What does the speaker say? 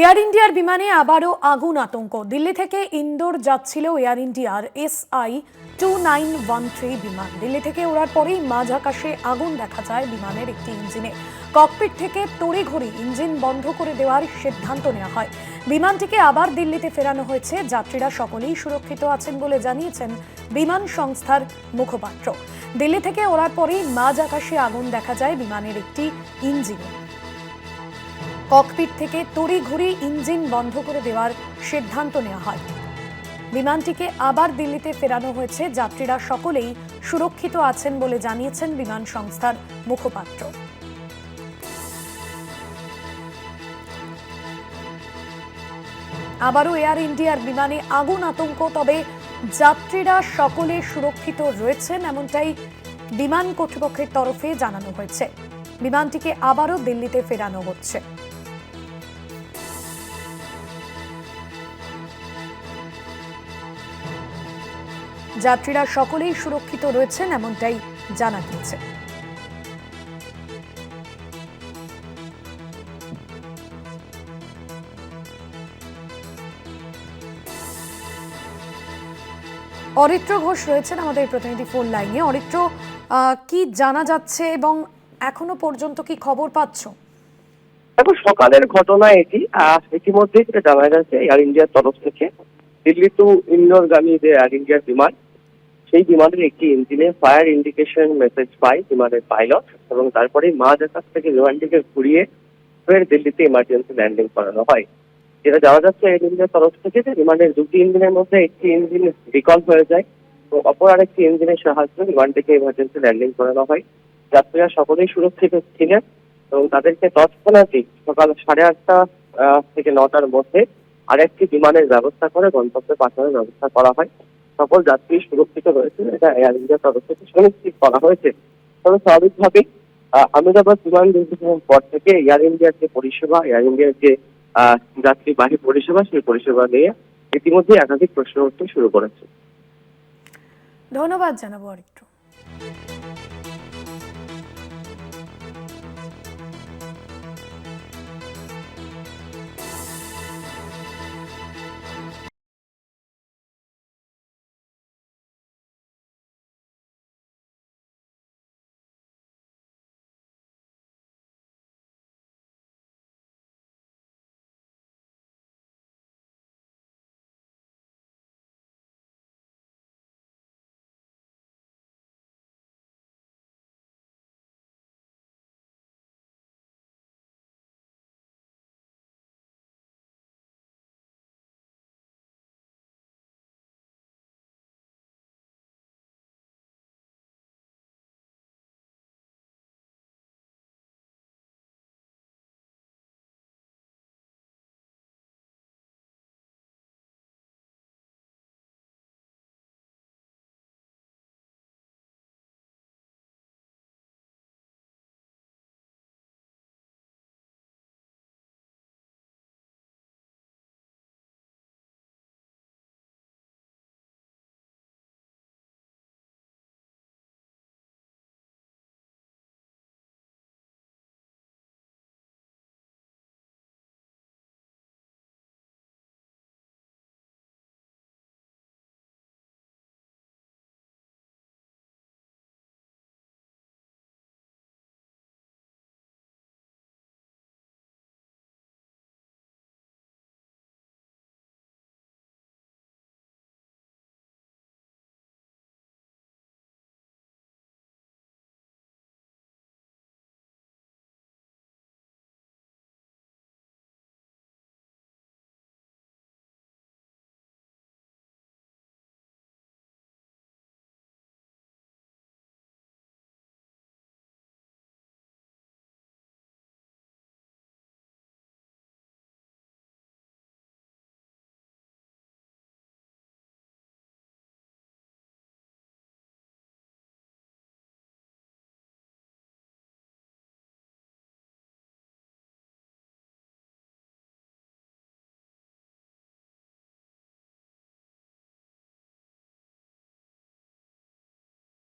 Air ইন্ডিয়ার বিমানে আবারও আগুন আতঙ্ক। দিল্লি থেকে ইন্দোর যাচ্ছিল এয়ার ইন্ডিয়ার S I two nine one three বিমান। দিল্লি থেকে ওড়ার পরেই মাঝ আকাশে আগুন দেখা যায় বিমানের একটি ইঞ্জিনে। ককপিট থেকে তড়িঘড়ি ইঞ্জিন বন্ধ করে দেওয়ার সিদ্ধান্ত নেওয়া হয়। বিমানটিকে আবার দিল্লিতে ফেরানো হয়েছে। যাত্রীরা সকলেই সুরক্ষিত আছেন বলে জানিয়েছেন বিমান সংস্থার মুখপাত্র। দিল্লি থেকে ওড়ার পরেই মাঝ আকাশে আগুন দেখা যায় বিমানের একটি ইঞ্জিনে। ককপিট থেকে তড়িঘড়ি ইঞ্জিন বন্ধ করে দেওয়ার সিদ্ধান্ত নেওয়া হয়। বিমানটিকে আবার দিল্লিতে ফেরানো হয়েছে। যাত্রীরা সকলেই সুরক্ষিত আছেন বলে জানিয়েছেন বিমান সংস্থার মুখপাত্র। আবারও এয়ার ইন্ডিয়ার বিমানে আগুন আতঙ্ক, তবে যাত্রীরা সকলে সুরক্ষিত রয়েছেন এমনটাই বিমান কর্তৃপক্ষের তরফে জানানো হয়েছে। বিমানটিকে আবারও দিল্লিতে ফেরানো হচ্ছে। যাত্রীরা সকলেই সুরক্ষিত রয়েছেন এমনটাই জানা গিয়েছে। অরিত্র ঘোষ রয়েছেন আমাদের প্রতিনিধি ফোন লাইনে। অরিত্র কি জানা যাচ্ছে এবং এখনও পর্যন্ত কি খবর পাচ্ছ? দেখো, সকালের ঘটনা এটি যেটা জানা যাচ্ছে এয়ার ইন্ডিয়ার তরফ থেকে দিল্লি টু ইন্দোরগামী যে এয়ার ইন্ডিয়ার বিমান, সেই বিমানের একটি ইঞ্জিনে ফায়ার ইন্ডিকেশন মেসেজ পায় বিমানের পাইলট এবং তারপরে মাঝ আকাশ থেকে বিমানটিকে ঘুরিয়ে ফের দিল্লিতে ইমার্জেন্সি ল্যান্ডিং করানো হয়। যেটা জানা যাচ্ছে এয়ার ইন্ডিয়ার তরফ থেকে যে বিমানের দুটি ইঞ্জিনের মধ্যে একটি ইঞ্জিন রিকল হয়ে যায় তো অপর আরেকটি ইঞ্জিনের সাহায্যে বিমানটিকে ইমার্জেন্সি ল্যান্ডিং করানো হয়। যাত্রীরা সকলেই সুরক্ষিত ছিলেন এবং তাদেরকে তৎক্ষণাৎই সকাল সাড়ে আটটা থেকে নটার মধ্যে আরেকটি বিমানের ব্যবস্থা করে গন্তব্যে পাঠানোর ব্যবস্থা করা হয়। সকল যাত্রী সুরক্ষিত রয়েছে এটা এয়ার ইন্ডিয়ার তরফ থেকে সুনিশ্চিত করা হয়েছে। তবে স্বাভাবিকভাবেই আহ, আহমেদাবাদ বিমান দুর্ঘটনার পর থেকে এয়ার ইন্ডিয়ার যে পরিষেবা এয়ার ইন্ডিয়ার যে যাত্রীবাহী পরিষেবা সেই পরিষেবা নিয়ে ইতিমধ্যে একাধিক প্রশ্ন উঠতে শুরু করেছে। ধন্যবাদ জানাব অরিত্র